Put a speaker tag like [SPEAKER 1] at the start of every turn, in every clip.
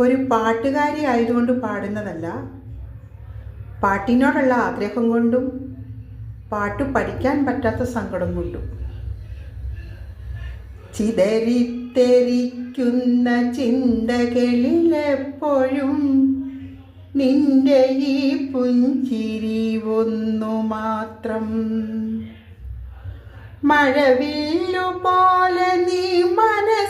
[SPEAKER 1] ഒരു പാട്ടുകാരി ആയതുകൊണ്ട് പാടുന്നതല്ല. പാട്ടിനോടുള്ള ആഗ്രഹം കൊണ്ടും പാട്ട് പഠിക്കാൻ പറ്റാത്ത സങ്കടം കൊണ്ടും. ചിതറിത്തെറിക്കുന്ന ചിന്തകളിലെപ്പോഴും നിന്റെ ഈ പുഞ്ചിരി ഒന്നു മാത്രം. മഴവില്ലു പോലെ നീ മനസ്സിൽ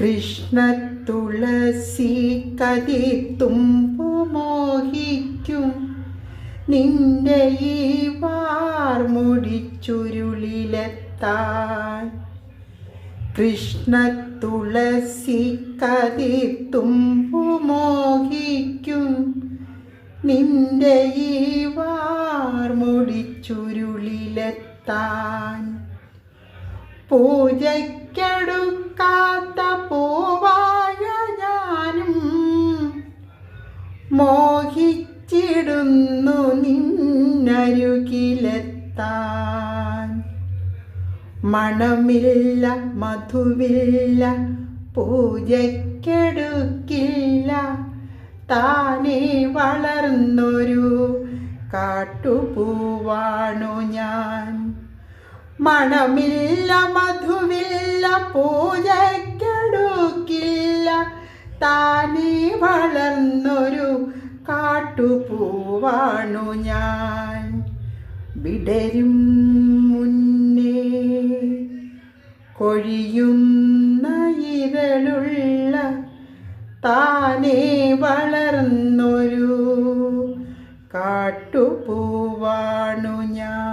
[SPEAKER 1] കൃഷ്ണ തുളസി കതിത്തുമ്പു മോഹിക്കും. നിന്റെ ഈ വാർമുടിച്ചുരുളിലെത്താൻ കൃഷ്ണ തുളസി കതിത്തുമ്പു മോഹിക്കും. നിന്റെ ഈ വാർമുടിച്ചുരുളിലെത്താൻ പൂജയ്ക്കെടുക്കാത്ത മോഹിച്ചിടുന്നു നിന്നരുകിലെത്താൻ. മണമില്ല മധുവില്ല പൂജയ്ക്കെടുക്കില്ല. താനെ വളർന്നൊരു കാട്ടുപൂവാണു ഞാൻ. മണമില്ല മധുവില്ല പൂജയ്ക്കെടുക്കില്ല. താനെ വളർന്നൊരു കാട്ടുപൂവാണു ഞാൻ. വിടരും മുന്നേ കൊഴിയുന്ന ഇരളുള്ള താനേ വളർന്നൊരു കാട്ടുപൂവാണു ഞാൻ.